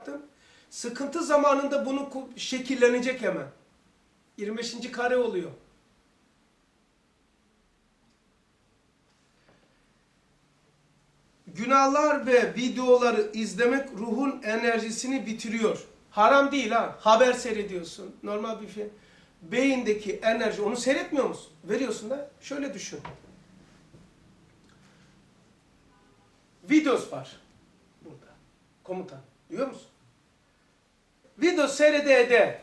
yaptın. Sıkıntı zamanında bunu şekillenecek hemen. 25. kare oluyor. Günahlar ve videoları izlemek ruhun enerjisini bitiriyor. Haram değil ha. Haber seyrediyorsun. Normal bir film. Beyindeki enerji onu seyretmiyor musun? Veriyorsun da şöyle düşün. Videos var burada. Komutan. Duyuyor musun? Video seyrede ede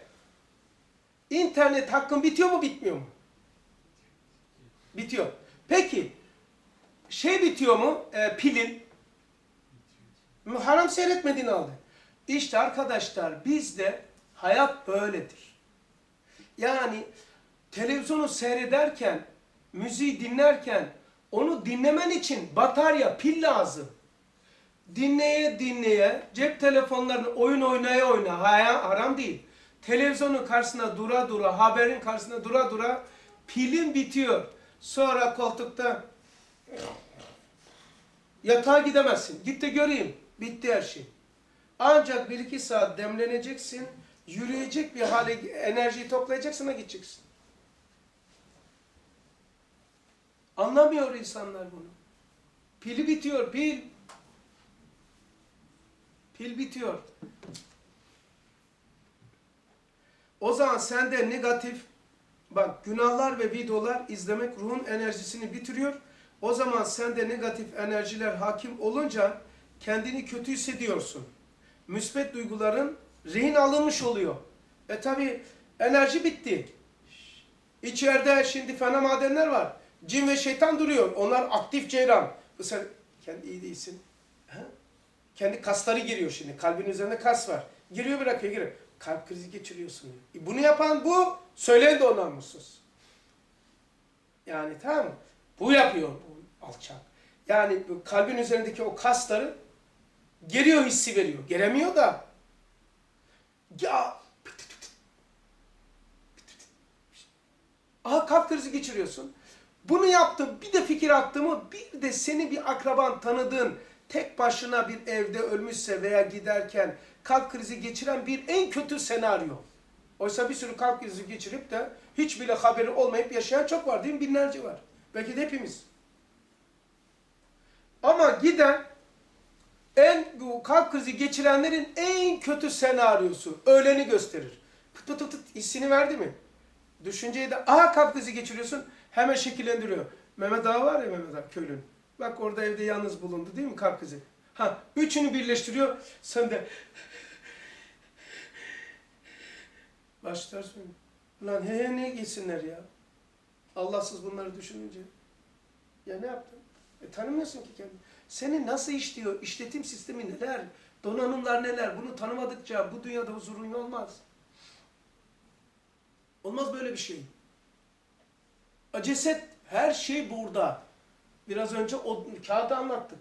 internet hakkın bitiyor mu bitmiyor mu? Bitiyor. Peki şey bitiyor mu? Ee, pilin. Haram seyretmediğin halde. İşte arkadaşlar bizde hayat böyledir. Yani televizyonu seyrederken, müziği dinlerken onu dinlemen için batarya, pil lazım. Dinleye dinleye, cep telefonlarını oyun oynaya oyna, haya- haram değil. Televizyonun karşısına dura dura, haberin karşısına dura dura, pilin bitiyor. Sonra koltukta yatağa gidemezsin. Git de göreyim. Bitti her şey. Ancak bir iki saat demleneceksin, yürüyecek bir hale, enerjiyi toplayacaksın ve gideceksin. Anlamıyor insanlar bunu. Pili bitiyor, pil. Pil bitiyor. O zaman sende negatif, bak günahlar ve videolar izlemek ruhun enerjisini bitiriyor. O zaman sende negatif enerjiler hakim olunca kendini kötü hissediyorsun. Müsbet duyguların rehin alınmış oluyor. E tabi enerji bitti. İçeride şimdi fena madenler var. Cin ve şeytan duruyor. Onlar aktif ceyran. Bu sen kendi iyi değilsin. Kendi kasları giriyor şimdi. Kalbin üzerinde kas var. Giriyor bırakıyor giriyor. Kalp krizi geçiriyorsun. E bunu yapan bu. Söyleyen de ona mutsuz. Yani tamam mı? Bu yapıyor bu alçak. Yani kalbin üzerindeki o kasları geriyor hissi veriyor. Geremiyor da. Ya Aha kalp krizi geçiriyorsun. Bunu yaptım, bir de fikir attığımı, bir de seni bir akraban tanıdığın, tek başına bir evde ölmüşse veya giderken kalp krizi geçiren bir en kötü senaryo. Oysa bir sürü kalp krizi geçirip de hiç bile haberi olmayıp yaşayan çok var değil mi? Binlerce var. Belki de hepimiz. Ama giden en bu kalp krizi geçirenlerin en kötü senaryosu. Öleni gösterir. Pıt pıt pıt pıt hissini verdi mi? Düşünceyi de aha kalp krizi geçiriyorsun hemen şekillendiriyor. Mehmet Ağa var ya Mehmet Ağa köylün. Bak orada evde yalnız bulundu değil mi kalp krizi? Ha üçünü birleştiriyor sen de başlarsın. Lan he he ne gitsinler ya. Allahsız bunları düşününce. Ya ne yaptın? E tanımıyorsun ki kendini. Seni nasıl işliyor? İşletim sistemi neler? Donanımlar neler? Bunu tanımadıkça bu dünyada huzurun olmaz. Olmaz böyle bir şey. A, Ceset, her şey burada. Biraz önce o kağıdı anlattık.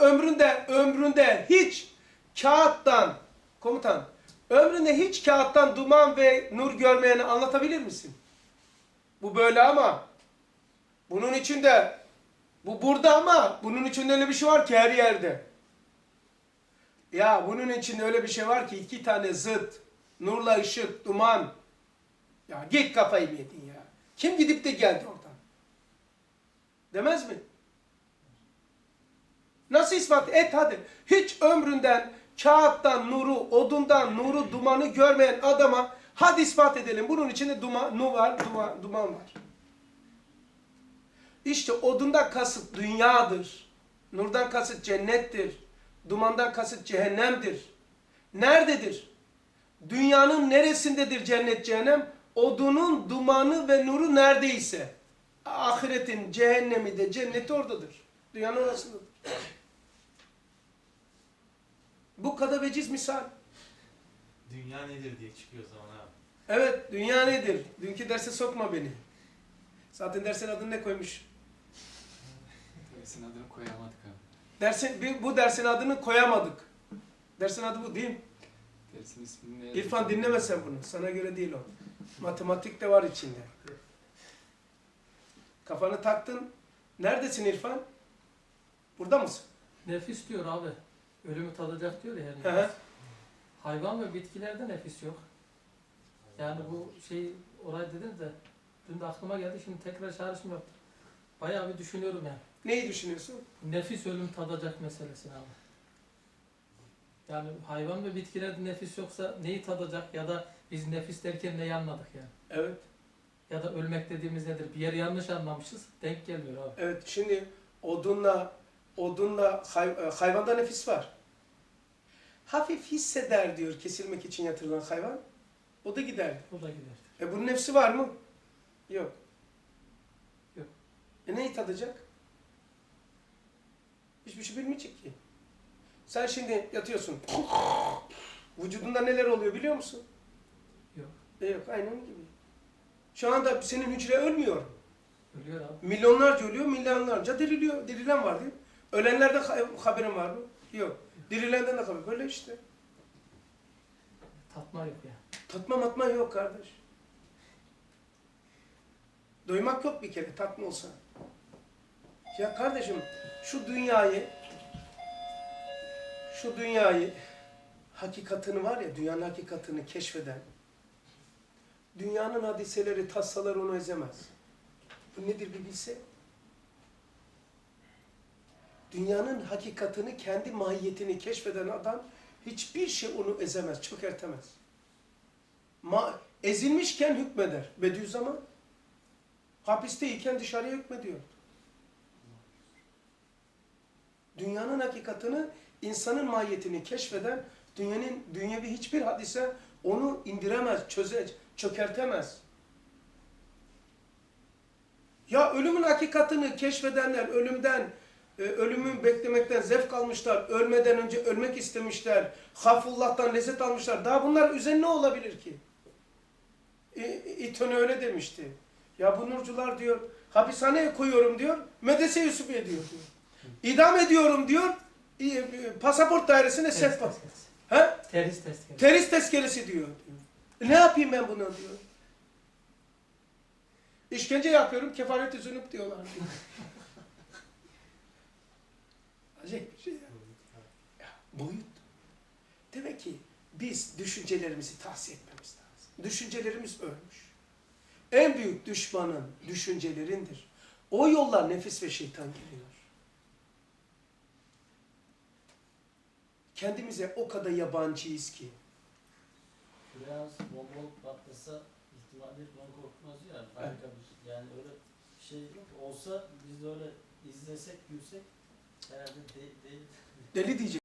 Ömründe, ömründe hiç kağıttan, komutan, ömründe hiç kağıttan duman ve nur görmeyeni anlatabilir misin? Bu böyle ama, bunun içinde, bu burada ama, bunun içinde öyle bir şey var ki her yerde. Ya bunun içinde öyle bir şey var ki iki tane zıt. Nurla ışık, duman. Ya git kafayı yedin ya? Kim gidip de geldi oradan? Demez mi? Nasıl ispat? Et hadi. Hiç ömründen kağıttan nuru, odundan nuru, dumanı görmeyen adama hadi ispat edelim. Bunun içinde duman, nu var, duman, duman var. İşte odundan kasıt dünyadır. Nurdan kasıt cennettir. Dumandan kasıt cehennemdir. Nerededir? Dünyanın neresindedir cennet cehennem? Odunun dumanı ve nuru neredeyse. Ahiretin cehennemi de cenneti oradadır. Dünyanın orasındadır. Bu kadar veciz misal. Dünya nedir diye çıkıyor zaman abi. Evet, dünya nedir? Dünkü derse sokma beni. Zaten dersin adını ne koymuş? Dersin adını koyamadık abi. Dersin, bu dersin adını koyamadık. Dersin adı bu değil mi? Dersin ismini ne İrfan dinleme sen bunu. Sana göre değil o. Matematik de var içinde. Kafanı taktın. Neredesin İrfan? Burada mısın? Nefis diyor abi. ölümü tadacak diyor ya her nefis. Hayvan ve bitkilerde nefis yok. Yani bu şey orayı dedin de dün de aklıma geldi şimdi tekrar çağrışım yaptım. Bayağı bir düşünüyorum yani. Neyi düşünüyorsun? Nefis ölüm tadacak meselesini abi. Yani hayvan ve bitkilerde nefis yoksa neyi tadacak ya da biz nefis derken neyi anladık yani? Evet. Ya da ölmek dediğimiz nedir? Bir yeri yanlış anlamışız. Denk gelmiyor abi. Evet şimdi odunla odunla hay- e, hayvanda nefis var. Hafif hisseder diyor kesilmek için yatırılan hayvan. O da gider. O da gider. E bunun nefsi var mı? Yok. Yok. E neyi tadacak? Hiçbir şey bilmeyecek ki. Sen şimdi yatıyorsun. Vücudunda neler oluyor biliyor musun? Yok. E yok aynı onun gibi. Şu anda senin hücre ölmüyor. Ölüyor abi. Milyonlarca ölüyor, milyonlarca diriliyor. Dirilen var değil mi? Ölenlerden ha- haberin var mı? Yok. Dirilenden de haber. Böyle işte. Tatma yok yani. Tatma matma yok kardeş. Doymak yok bir kere tatma olsa. Ya kardeşim şu dünyayı şu dünyayı hakikatını var ya dünyanın hakikatını keşfeden dünyanın hadiseleri tassaları onu ezemez. Bu nedir bir bilse. Dünyanın hakikatını kendi mahiyetini keşfeden adam hiçbir şey onu ezemez, çökertemez. Ma ezilmişken hükmeder. Bediüzzaman hapisteyken dışarıya hükmediyor. Dünyanın hakikatini, insanın mahiyetini keşfeden dünyanın dünyevi hiçbir hadise onu indiremez, çöze, çökertemez. Ya ölümün hakikatini keşfedenler ölümden e, ölümü beklemekten zevk almışlar, ölmeden önce ölmek istemişler, haffullah'tan lezzet almışlar. Daha bunlar üzerine ne olabilir ki? İ- İtone öyle demişti. Ya bu nurcular diyor, hapishaneye koyuyorum diyor, medrese Yusufiye diyor. diyor. İdam ediyorum diyor, e, pasaport dairesine Teris tezkeresi. He? Teris tezkeresi. Terist tezkeresi diyor. diyor. E ne yapayım ben buna diyor. İşkence yapıyorum, kefareti zünüp diyorlar diyor. Acayip bir şey ya. ya. Boyut. Demek ki biz düşüncelerimizi tahsis etmemiz lazım. Düşüncelerimiz ölmüş. En büyük düşmanın düşüncelerindir. O yollar nefis ve şeytan geliyor. Kendimize o kadar yabancıyız ki. Biraz bol patlasa ihtimali bana korkmaz ya. Harika bir şey. Yani öyle bir şey. Olsa biz de öyle izlesek, gülsek herhalde de, değil. Deli diyecek.